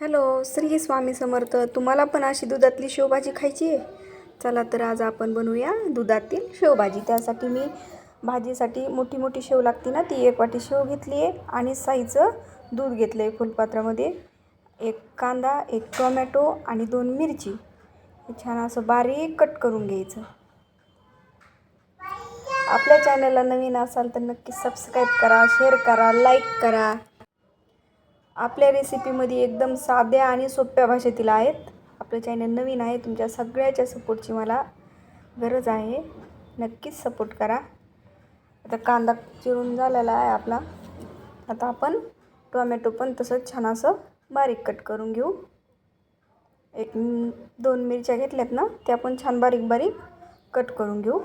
Hello Shri Swami Samarth. तुम्हाला पण अशी दुधातली शेवभाजी खायची आहे? चला तर आज आपण बनवूया दुधातील शेवभाजी. त्यासाठी मी भाजीसाठी मोठी मोठी शेव लागते ना ती एक वाटी शेव घेतली आहे आणि साईचं दूध घेतलं आहे फुलपात्रामध्ये एक कांदा एक टोमॅटो आणि दोन मिरची. छान असं बारीक कट करून घ्यायचं. आपल्या चॅनलला नवीन असाल तर नक्की सबस्क्राईब करा शेअर करा लाईक करा. आपल्या रेसिपीमध्ये एकदम साध्या आणि सोप्या भाषेतील आहेत. आपलं चॅनल नवीन आहे. तुमच्या सगळ्याच्या सपोर्टची मला गरज आहे. नक्कीच सपोर्ट करा. आता कांदा चिरून झालेला आहे आपला. आता आपण टोमॅटो पण तसंच छान असं बारीक कट करून घेऊ. एक दोन मिरच्या घेतल्यात ना त्या पण छान बारीक बारीक कट करून घेऊ.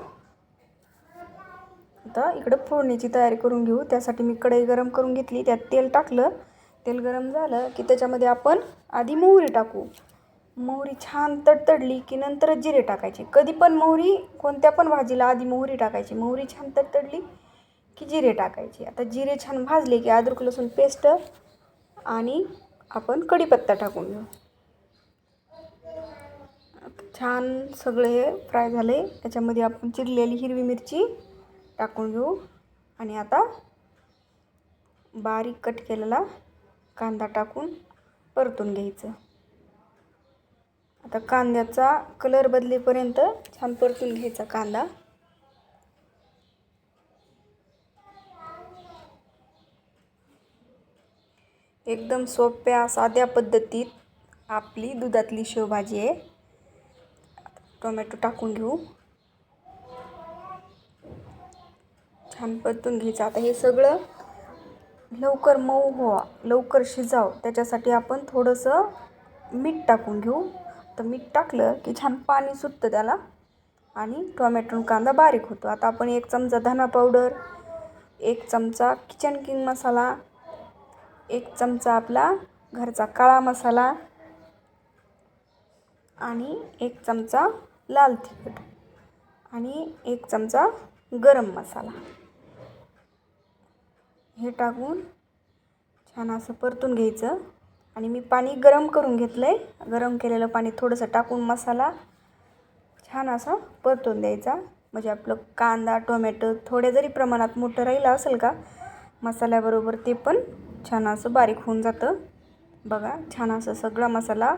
आता इकडं फोडणीची तयारी करून घेऊ. त्यासाठी मी कढई गरम करून घेतली. त्यात तेल टाकलं. तेल गरम झालं की त्याच्यामध्ये आपण आधी मोहरी टाकू. मोहरी छान तडतडली की नंतरच जिरे टाकायचे. कधी पण मोहरी कोणत्या पण भाजीला आधी मोहरी टाकायची. मोहरी छान तडतडली की जिरे टाकायचे. आता जिरे छान भाजले की अद्रक लसूण पेस्ट आणि आपण कढीपत्ता टाकून घेऊ. छान सगळे फ्राय झाले. त्याच्यामध्ये आपण चिरलेली हिरवी मिरची टाकून घेऊ. आणि आता बारीक कट केलेला कांदा टाकून परतून घ्यायचं. आता कांद्याचा कलर बदलेपर्यंत छान परतून घ्यायचा कांदा. एकदम सोप्या साध्या पद्धतीत आपली दुधातली शेवभाजी आहे. टोमॅटो टाकून घेऊ. छान परतून घ्यायचं. आता हे सगळं लवकर मऊ व्हा लवकर शिजाव. त्याच्यासाठी आपण थोडंसं मीठ टाकून घेऊ. तर मीठ टाकलं की छान पाणी सुटतं त्याला आणि टोमॅटो कांदा बारीक होतो. आता आपण एक चमचा धना पावडर एक चमचा किचन किंग मसाला एक चमचा आपला घरचा काळा मसाला आणि एक चमचा लाल तिखट आणि एक चमचा गरम मसाला. हे टाकून छान असं परतून घ्यायचं. आणि मी पाणी गरम करून घेतलं आहे गरम केलेलं पाणी थोडंसं टाकून मसाला छान असा परतून द्यायचा. म्हणजे आपलं कांदा टोमॅटो थोड्या जरी प्रमाणात मोठं राहिलं असेल का मसाल्याबरोबर ते पण छान असं बारीक होऊन जातं. बघा छान असं सगळा मसाला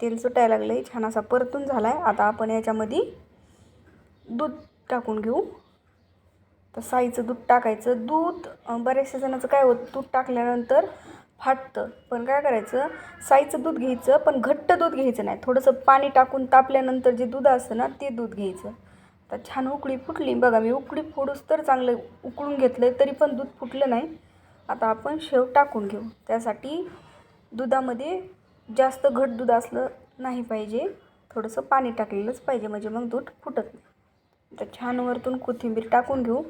तेल सुटायला लागलं आहे छान असा परतून झाला आहे आता आपण याच्यामध्ये दूध टाकून घेऊ. तर साईचं दूध टाकायचं. दूध बऱ्याचशा जणांचं काय होतं दूध टाकल्यानंतर फाटतं. पण काय करायचं साईचं दूध घ्यायचं पण घट्ट दूध घ्यायचं नाही. थोडंसं पाणी टाकून तापल्यानंतर जे दूध असतं ना ते दूध घ्यायचं. तर छान उकळी फुटली. बघा मी उकळी फोडूस तर चांगलं उकळून घेतलं आहे तरी पण दूध फुटलं नाही. आता आपण शेव टाकून घेऊ. त्यासाठी दुधामध्ये जास्त घट दूध असलं नाही पाहिजे. थोडंसं पाणी टाकलेलंच पाहिजे. म्हणजे मग दूध फुटत नाही. तर छान वरतून कोथिंबीर टाकून घेऊ.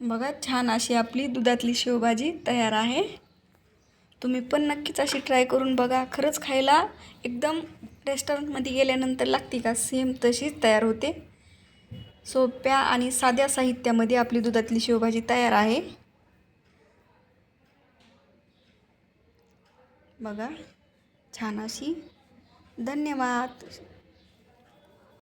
बघा छान अशी आपली दुधातली शेवभाजी तयार आहे. तुम्ही पण नक्कीच अशी ट्राय करून बघा. खरंच खायला एकदम रेस्टॉरंटमध्ये गेल्यानंतर लागते का? सेम तशीच तयार होते. सोप्या आणि साध्या साहित्यामध्ये आपली दुधातली शेवभाजी तयार आहे. बघा छान अशी. धन्यवाद.